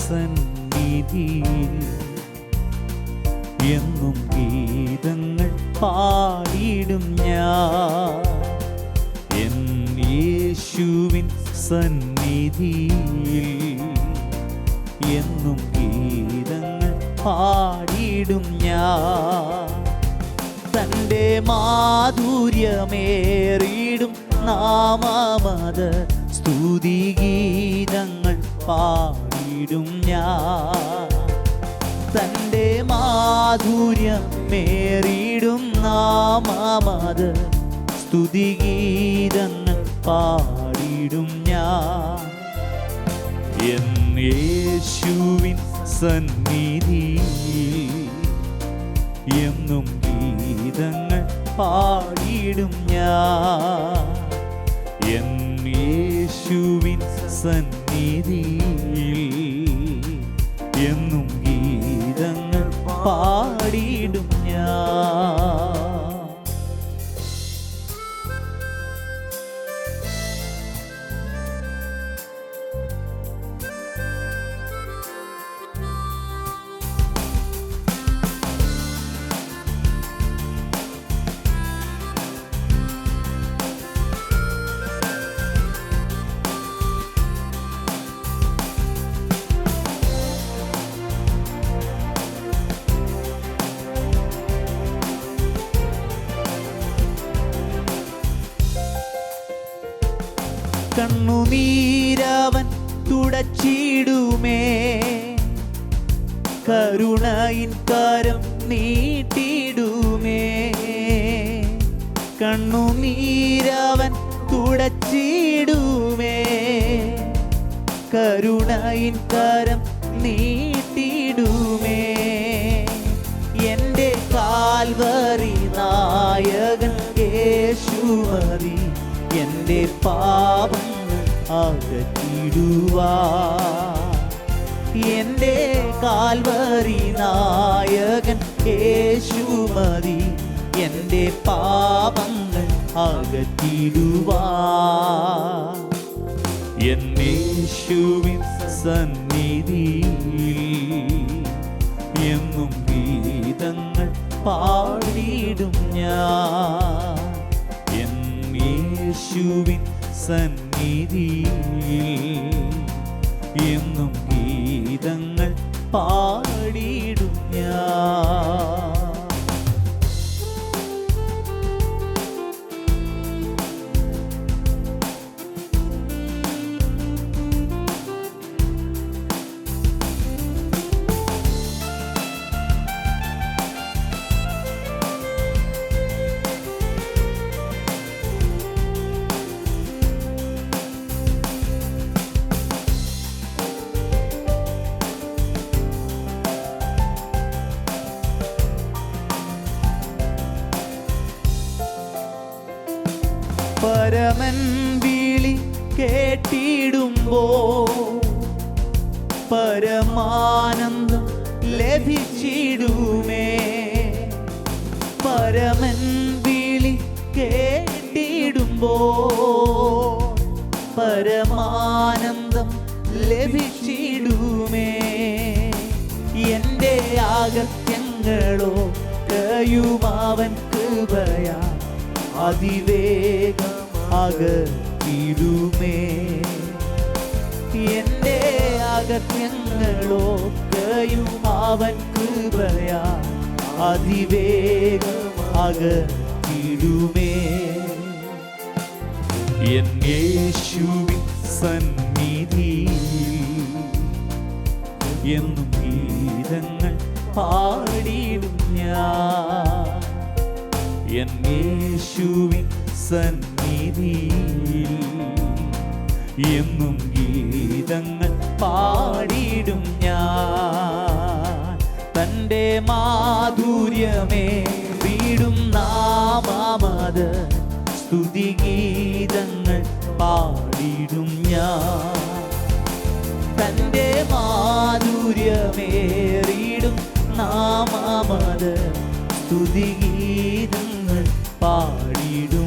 സന്നിധിയിൽ എന്നും ഗീതങ്ങൾ പാടിയിടും ഞാൻ. എൻ യേശുവിൻ സന്നിധിയിൽ എന്നും ഗീതങ്ങൾ പാടിയിടും ഞാൻ. തന്റെ മാധുര്യമേറിയിടും നാമമത് സ്തുതിഗീതങ്ങൾ പാടിയിടും ഞാൻ. തന്റെ മാധുര്യം മേറിയിടും നാമമത് സ്തുതിഗീതങ്ങൾ പാടിയിടും ഞാൻ. എൻ യേശുവിൻ സന്നിധി എന്നും ഗീതങ്ങൾ പാടിയിടും ഞാൻ. എൻ യേശുവിൻ സന്നിധിയിൽ എന്നും ഗീതങ്ങൾ പാടിയിടും ഞാൻ. കണ്ണുനീരവൻ തുടച്ചിടുമേ. കരുണയിൻ കരം നീട്ടിടുമേ കണ്ണുനീരവൻ തുടച്ചിടുമേ. കരുണയിൻ കരം നീട്ടിടുമേ എന്റെ കാൽവറി നായകൻ കേശുമതി എന്റെ പാപങ്ങൾ അകറ്റിടുവാ എന്റെ കാൽവറി നായകൻ യേശുമതി എന്റെ പാപങ്ങൾ അകറ്റിടുവാ എന്നേശുവിൻ സന്നിധിയിൽ എന്നും ഗീതങ്ങൾ പാടിയിടും ഞാൻ. എന്നേശുവിൻ സന്നിധിയിൽ എന്നും ഗീതങ്ങൾ പാടിയിടും ഞാൻ. പരമൻ വിളി കേട്ടിടുമ്പോ പരമാനന്ദം ലഭിച്ചിടുമേ. പരമൻ വിളി കേട്ടിടുമ്പോ പരമാനന്ദം ലഭിച്ചിടുമേ. എന്റെ ആകത്യങ്ങളോ കയുമാവൻ കൃപയാ അതിവേഗം അകത്തിടുമേ എന്റെ അകത്യങ്ങളൊക്കെയും അവൻ കൃപയാ അതിവേഗം അകത്തിടുമേ എൻ യേശുവിൻ സന്നിധിയിൽ എന്നും ഗീതങ്ങൾ പാടിയിടും ഞാൻ. എൻ യേശുവിൻ സന്നിധിയിൽ എന്നും ഗീതങ്ങൾ പാടിയിടും ഞാൻ. തന്റെ മാധുര്യമേ വീടും നാമത് സ്തുതിഗീതങ്ങൾ പാടിയിടും ഞാൻ. തന്റെ മാധുര്യമേറിയിടും സ്തുതി സ്തുതിഗീതങ്ങൾ പാടിയിടും